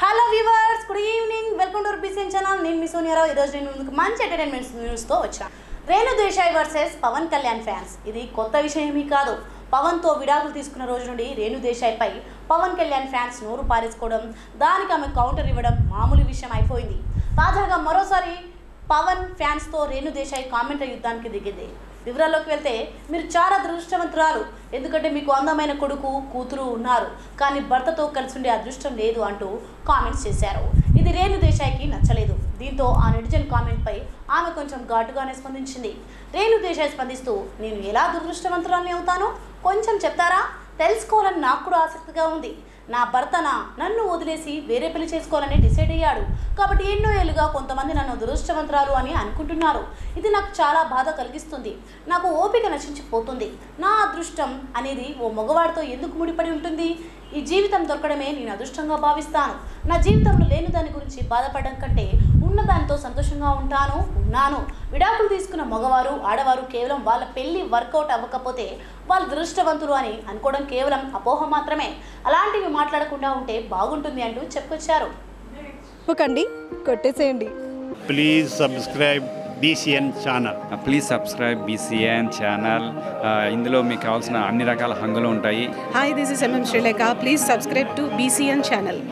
Hello viewers good evening welcome to BCN channel నేను మీ సోనియారావు ఈరోజు నేను ముందుకు మంచి ఎంటర్టైన్మెంట్ న్యూస్తో వచ్చాను. రేణు దేశాయ్ వర్సెస్ పవన్ కళ్యాణ్ ఫ్యాన్స్ ఇది కొత్త విషయమీ కాదు. పవన్తో విడాకులు తీసుకున్న రోజు నుండి రేణు దేశాయ్పై పవన్ కళ్యాణ్ ఫ్యాన్స్ నోరు పారేసుకోవడం దానికి ఆమె కౌంటర్ ఇవ్వడం మామూలు విషయం అయిపోయింది. తాజాగా మరోసారి పవన్ ఫ్యాన్స్తో రేణు దేశాయ్ కామెంటరీ యుద్ధానికి దిగింది. వివరాల్లోకి వెళ్తే మీరు చాలా దృష్టవంతురాలు ఎందుకంటే మీకు అందమైన కొడుకు కూతురు ఉన్నారు. కానీ భర్తతో కలిసి ఉండే అదృష్టం లేదు అంటూ కామెంట్స్ చేశారు. ఇది రేణు దేశాయ్కి నచ్చలేదు. దీంతో ఆ నెటిజన్ కామెంట్పై ఆమె కొంచెం ఘాటుగానే స్పందించింది. రేణు దేశాయ్ స్పందిస్తూ నేను ఎలా దురదృష్టవంతురాలని అవుతాను కొంచెం చెప్తారా? తెలుసుకోవాలని నాకు కూడా ఆసక్తిగా ఉంది. నా భర్తన నన్ను వదిలేసి వేరే పెళ్ళి చేసుకోవాలని డిసైడ్ అయ్యాడు. కాబట్టి ఎన్నో ఏళ్ళుగా కొంతమంది నన్ను దురదృష్టవంతరాలు అని అనుకుంటున్నారు. ఇది నాకు చాలా బాధ కలిగిస్తుంది. నాకు ఓపిక నశించిపోతుంది. నా అదృష్టం అనేది ఓ మగవాడితో ఎందుకు ముడిపడి ఉంటుంది? ఈ జీవితం దొరకడమే నేను అదృష్టంగా భావిస్తాను. నా జీవితంలో లేని దాని గురించి బాధపడడం కంటే ఉన్న దానితో సంతోషంగా ఉంటాను ఉన్నాను. విడాకులు తీసుకున్న మగవారు ఆడవారు కేవలం వాళ్ళ పెళ్ళి వర్కౌట్ అవ్వకపోతే వాళ్ళు దురదృష్టవంతులు అని అనుకోవడం కేవలం అపోహ మాత్రమే. అలాంటివి మాట్లాడకుండా ఉంటే బాగుంటుంది అంటూ చెప్పుకొచ్చారు. ఒక్కండి కొట్టేసేయండి. Please subscribe BCN channel please subscribe BCN channel ఇందులో మీకు కావాల్సిన అన్ని రకాల హంగులు ఉంటాయి. Hi this is MM Sreelekha please subscribe to BCN channel